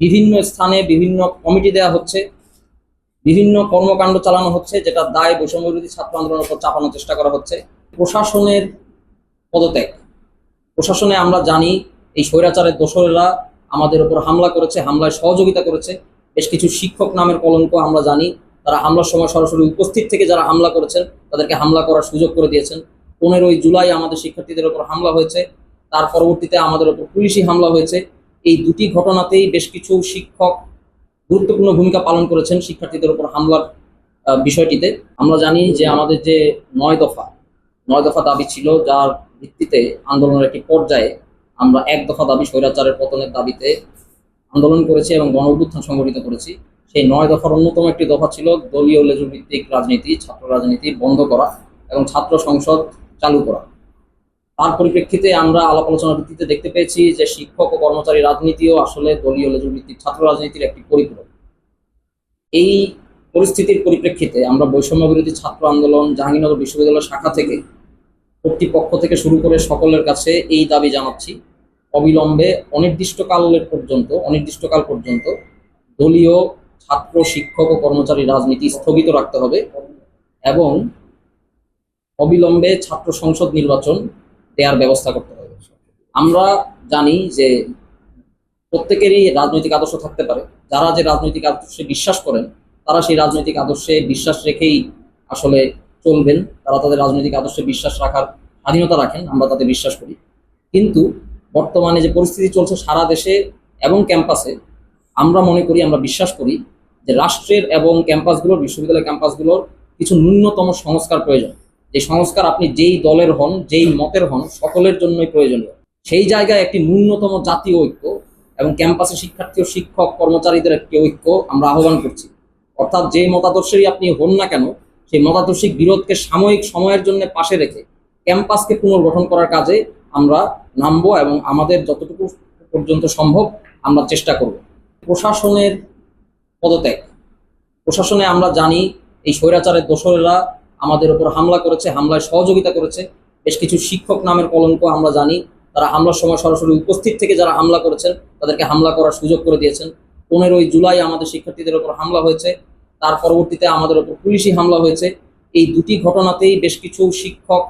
বিভিন্ন স্থানে বিভিন্ন কমিটি দেওয়া হচ্ছে, বিভিন্ন কর্মকাণ্ড চালানো হচ্ছে, যেটা দায় বৈষম্য বিরোধী ছাত্র আন্দোলনের উপর চাপানোর চেষ্টা করা হচ্ছে। প্রশাসনের পদত্যাগ। প্রশাসনে আমরা জানি, এই স্বৈরাচারের দোসরেরা আমাদের উপর হামলা করেছে, হামলায় সহযোগিতা করেছে। বেশ কিছু শিক্ষক নামের কলঙ্ক আমরা জানি, তারা হামলার সময় সরাসরি উপস্থিত থেকে যারা হামলা করেছেন, তাদেরকে হামলা করার সুযোগ করে দিয়েছেন। পনেরোই জুলাই আমাদের শিক্ষার্থীদের উপর হামলা হয়েছে, তার পরবর্তীতে আমাদের উপর পুলিশি হামলা হয়েছে। এই দুটি ঘটনাতেই বেশ কিছু শিক্ষক গুরুত্বপূর্ণ ভূমিকা পালন করেছেন শিক্ষার্থীদের উপর হামলার বিষয়টিতে। আমরা জানি যে আমাদের যে নয় দফা নয় দফা দাবি ছিল, যার ভিত্তিতে আন্দোলনের একটি পর্যায়ে আমরা এক দফা দাবি স্বৈরাচারের পতনের দাবিতে আন্দোলন করেছি এবং গণ অভ্যুত্থান সংগঠিত করেছি। সেই নয় দফার অন্যতম একটি দফা ছিল দলীয় লেজুভিত্তিক রাজনীতি, ছাত্র রাজনীতি বন্ধ করা এবং ছাত্র সংসদ চালু করা। তার পরিপ্রেক্ষিতে আমরা আলাপ আলোচনার ভিত্তিতে দেখতে পেয়েছি যে শিক্ষক ও কর্মচারী রাজনীতিও আসলে দলীয় লেজুভিত্তিক ছাত্র রাজনীতির একটি পরিপূরক। এই পরিস্থিতির পরিপ্রেক্ষিতে আমরা বৈষম্য বিরোধী ছাত্র আন্দোলন জাহাঙ্গীরনগর বিশ্ববিদ্যালয় শাখা থেকে কর্তৃপক্ষ থেকে শুরু করে সকলের কাছে এই দাবি জানাচ্ছি, অবিলম্বে অনির্দিষ্টকালের পর্যন্ত, অনির্দিষ্টকাল পর্যন্ত দলীয় ছাত্র, শিক্ষক ও কর্মচারী রাজনীতি স্থগিত রাখতে হবে এবং অবিলম্বে ছাত্র সংসদ নির্বাচন দেওয়ার ব্যবস্থা করতে হবে। আমরা জানি যে প্রত্যেকেরই রাজনৈতিক আদর্শ থাকতে পারে। যারা যে রাজনৈতিক আদর্শে বিশ্বাস করেন, তারা সেই রাজনৈতিক আদর্শে বিশ্বাস রেখেই আসলে চলবেন। তারা তাদের রাজনৈতিক আদর্শে বিশ্বাস রাখার স্বাধীনতা রাখেন, আমরা তাতে বিশ্বাস করি। কিন্তু বর্তমানে যে পরিস্থিতি চলছে সারা দেশে এবং ক্যাম্পাসে, আমরা মনে করি, আমরা বিশ্বাস করি যে রাষ্ট্রের এবং ক্যাম্পাসগুলোর, বিশ্ববিদ্যালয় ক্যাম্পাসগুলোর কিছু ন্যূনতম সংস্কার প্রয়োজন। যে সংস্কার আপনি যেই দলের হন, যেই মতের হন, সকলের জন্যই প্রয়োজনীয়। সেই জায়গায় একটি ন্যূনতম জাতীয় ঐক্য এবং ক্যাম্পাসে শিক্ষার্থী ও শিক্ষক কর্মচারীদের একটি ঐক্য আমরা আহ্বান করছি। অর্থাৎ যে মতাদর্শেরই আপনি হন না কেন, সেই মতাদর্শিক বিরোধকে সাময়িক সময়ের জন্য পাশে রেখে ক্যাম্পাসকে পুনর্গঠন করার কাজে আমরা নামবো এবং আমাদের যতটুকু পর্যন্ত সম্ভব আমরা চেষ্টা করব। প্রশাসনের পদত্যাগ। প্রশাসনে আমরা জানি, এই স্বৈরাচারের দোসরেরা আমাদের উপর হামলা করেছে, হামলায় সহযোগিতা করেছে। বেশ কিছু শিক্ষক নামের কলঙ্ক আমরা জানি। তারা হামলার সময় সরাসরি উপস্থিত থেকে যারা হামলা করেছেন, তাদেরকে হামলা করার সুযোগ করে দিয়েছেন। পনেরোই জুলাই আমাদের শিক্ষার্থীদের উপর হামলা হয়েছে। তার পরবর্তীতে আমাদের উপর পুলিশি হামলা হয়েছে। এই দুটি ঘটনাতেই বেশ কিছু শিক্ষক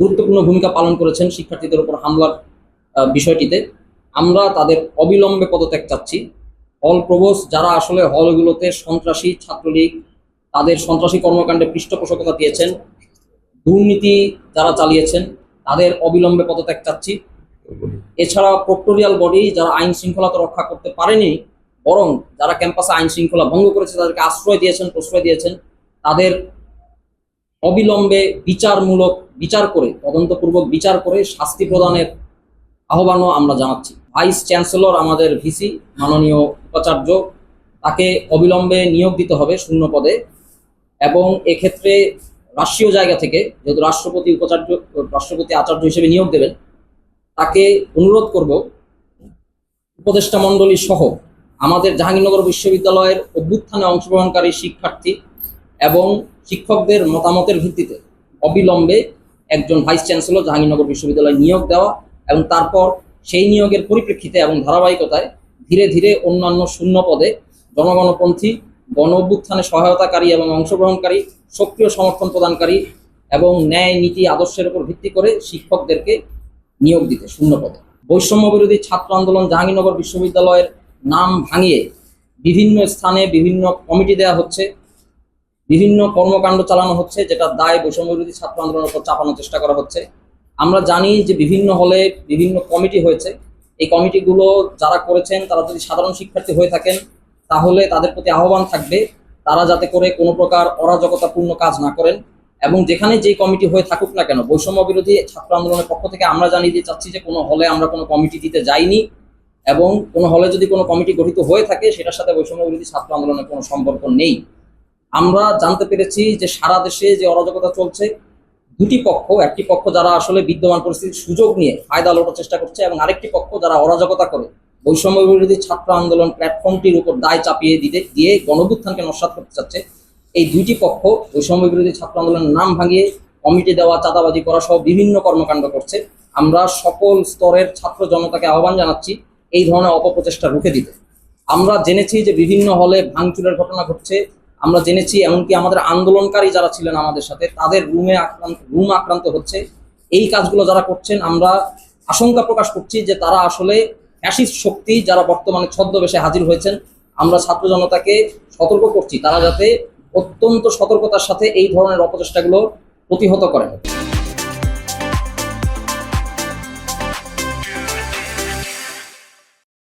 গুরুত্বপূর্ণ ভূমিকা পালন করেছেন শিক্ষার্থীদের উপর হামলার বিষয়টিতে। আমরা তাদের অবিলম্বে পদত্যাগ চাচ্ছি। হল প্রবোস, যারা আসলে হলগুলোতে সন্ত্রাসী, ছাত্রলীগ তাদের সন্ত্রাসী কর্মকাণ্ডে পৃষ্ঠপোষকতা দিয়েছেন। দুর্নীতি যারা চালিয়েছেন, তাদের অবিলম্বে পদত্যাগ চাচ্ছি। এছাড়া প্রক্টোরিয়াল বডি যারা আইন শৃঙ্খলা তো রক্ষা করতে পারেনি, বরং যারা ক্যাম্পাসে আইন শৃঙ্খলা ভঙ্গ করেছে, তাদেরকে আশ্রয় দিয়েছেন, প্রশ্রয় দিয়েছেন, তাদের অবিলম্বে বিচারমূলক বিচার করে, তদন্তপূর্বক বিচার করে শাস্তি প্রদানের আহ্বানও আমরা জানাচ্ছি। ভাইস চ্যান্সেলর আমাদের ভিসি, মাননীয় উপাচার্য, তাকে অবিলম্বে নিয়োগ দিতে হবে শূন্য পদে। এবং এক্ষেত্রে রাষ্ট্রীয় জায়গা থেকে যেহেতু রাষ্ট্রপতি উপাচার্য, রাষ্ট্রপতি আচার্য হিসেবে নিয়োগ দেবেন, তাকে অনুরোধ করব উপদেষ্টা মণ্ডলী সহ আমাদের জাহাঙ্গীরনগর বিশ্ববিদ্যালয়ের অভ্যুত্থানে অংশগ্রহণকারী শিক্ষার্থী এবং শিক্ষকদের মতামতের ভিত্তিতে অবিলম্বে একজন ভাইস চ্যান্সেলর জাহাঙ্গীরনগর বিশ্ববিদ্যালয়ে নিয়োগ দেওয়া এবং তারপর সেই নিয়োগের পরিপ্রেক্ষিতে এবং ধারাবাহিকতায় ধীরে ধীরে অন্যান্য শূন্য পদে জনগণপন্থী গণ অভ্যুত্থানে সহায়তাকারী এবং অংশগ্রহণকারী, সক্রিয় সমর্থন প্রদানকারী এবং ন্যায় নীতি আদর্শের উপর ভিত্তি করে শিক্ষকদেরকে নিয়োগ দিতে শূন্য পদে। বৈষম্য বিরোধী ছাত্র আন্দোলন জাহাঙ্গীরনগর বিশ্ববিদ্যালয়ের নাম ভাঙিয়ে বিভিন্ন স্থানে বিভিন্ন কমিটি দেওয়া হচ্ছে, বিভিন্ন কর্মকাণ্ড চালানো হচ্ছে যেটা দায় বৈষম্য বিরোধী ছাত্র আন্দোলনের উপর চাপানোর চেষ্টা করা হচ্ছে। আমরা জানি যে বিভিন্ন হলে বিভিন্ন কমিটি হয়েছে। এই কমিটিগুলো যারা করেছেন তারা যদি সাধারণ শিক্ষার্থী হয়ে থাকেন তাহলে তাদের প্রতি আহ্বান থাকবে, তারা যাতে করে কোনো প্রকার অরাজকতাপূর্ণ কাজ না করেন এবং যেখানে যে কমিটি হয়ে থাকুক না কেন, বৈষম্য বিরোধী ছাত্র আন্দোলনের পক্ষ থেকে আমরা জানিয়ে দিয়ে চাচ্ছি যে কোনো হলে আমরা কোনো কমিটি দিতে যাইনি এবং কোনো হলে যদি কোনো কমিটি গঠিত হয়ে থাকে, সেটার সাথে বৈষম্য বিরোধী ছাত্র আন্দোলনের কোনো সম্পর্ক নেই। আমরা জানতে পেরেছি যে সারা দেশে যে অরাজকতা চলছে, দুটি পক্ষ, একটি পক্ষ যারা আসলে বিদ্যমান পরিস্থিতির সুযোগ নিয়ে ফায়দা লোটার চেষ্টা করছে এবং আরেকটি পক্ষ যারা অরাজকতা করে বৈষম্য বিরোধী ছাত্র আন্দোলন প্ল্যাটফর্মটির উপর দায় চাপিয়ে দিতে, দিয়ে গণভুত্থানকে নস্বাত করতে চাচ্ছে। এই দুইটি পক্ষ বৈষম্য বিরোধী ছাত্র আন্দোলনের নাম ভাঙিয়ে কমিটি দেওয়া, চাঁদাবাজি করা সহ বিভিন্ন কর্মকাণ্ড করছে। আমরা সকল স্তরের ছাত্র জনতাকে আহ্বান জানাচ্ছি এই ধরনের অপপ্রচেষ্টা রুখে দিতে। আমরা জেনেছি যে বিভিন্ন হলে ভাঙচুরের ঘটনা ঘটছে। আমরা জেনেছি এমনকি আমাদের আন্দোলনকারী যারা ছিলেন আমাদের সাথে, তাদের রুমে আক্রান্ত, রুম আক্রান্ত হচ্ছে। এই কাজগুলো যারা করছেন, আমরা আশঙ্কা প্রকাশ করছি যে তারা আসলে ফ্যাসিস্ট শক্তি যারা বর্তমানে ছদ্মবেশে হাজির হয়েছেন, আমরা ছাত্র জনতাকে সতর্ক করছি। তারা যাতে অত্যন্ত সতর্কতার সাথে এই ধরনের অপচেষ্টাগুলো প্রতিহত করেন।